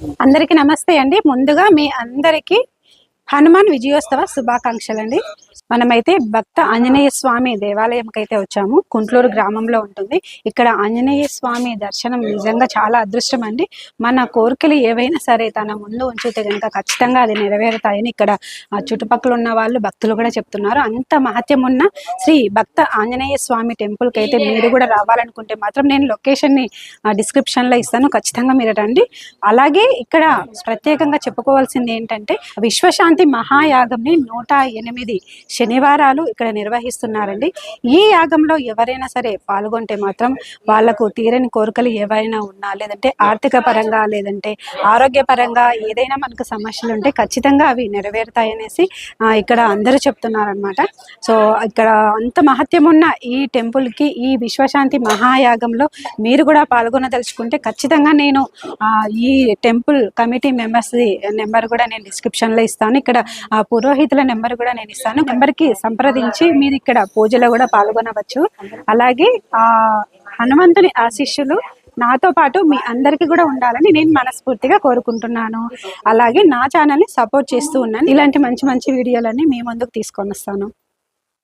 అందరికీ నమస్తే అండి. ముందుగా మీ అందరికీ హనుమాన్ విజయోత్సవ శుభాకాంక్షలు అండి మనమైతే భక్త ఆంజనేయ స్వామి దేవాలయంకైతే వచ్చాము. కుంట్లూరు గ్రామంలో ఉంటుంది. ఇక్కడ ఆంజనేయ స్వామి దర్శనం నిజంగా చాలా అదృష్టం అండి. మన కోరికలు ఏవైనా సరే తన ముందు ఉంచితే కనుక ఖచ్చితంగా అది నెరవేరుతాయని ఇక్కడ ఆ చుట్టుపక్కల ఉన్న వాళ్ళు భక్తులు కూడా చెప్తున్నారు. అంత మహత్యం ఉన్న శ్రీ భక్త ఆంజనేయ స్వామి టెంపుల్కి అయితే మీరు కూడా రావాలనుకుంటే మాత్రం నేను లొకేషన్ని డిస్క్రిప్షన్లో ఇస్తాను. ఖచ్చితంగా మీరు రండి. అలాగే ఇక్కడ ప్రత్యేకంగా చెప్పుకోవాల్సింది ఏంటంటే విశ్వశాంతి మహాయాగంని నూట ఎనిమిది శనివారాలు ఇక్కడ నిర్వహిస్తున్నారండి. ఈ యాగంలో ఎవరైనా సరే పాల్గొంటే మాత్రం వాళ్ళకు తీరని కోరికలు ఏవైనా ఉన్నా లేదంటే ఆర్థిక పరంగా లేదంటే ఆరోగ్య పరంగా ఏదైనా మనకు సమస్యలు ఉంటే ఖచ్చితంగా అవి నెరవేరుతాయనేసి ఇక్కడ అందరూ చెప్తున్నారనమాట సో ఇక్కడ అంత మహత్యం ఉన్న ఈ టెంపుల్కి ఈ విశ్వశాంతి మహాయాగంలో మీరు కూడా పాల్గొనదలుచుకుంటే ఖచ్చితంగా నేను ఆ, ఈ టెంపుల్ కమిటీ మెంబర్స్ నెంబర్ కూడా నేను డిస్క్రిప్షన్లో ఇస్తాను. ఇక్కడ పురోహితుల నెంబర్ కూడా నేను ఇస్తాను. నెంబర్కి సంప్రదించి మీరు ఇక్కడ పూజలో కూడా పాల్గొనవచ్చు. అలాగే ఆ హనుమంతుని ఆశీస్సులు నాతో పాటు మీ అందరికీ కూడా ఉండాలని నేను మనస్ఫూర్తిగా కోరుకుంటున్నాను. అలాగే నా ఛానల్ని సపోర్ట్ చేస్తూ ఉన్నాను ఇలాంటి మంచి మంచి వీడియోలన్నీ మీ ముందుకు తీసుకొని వస్తాను.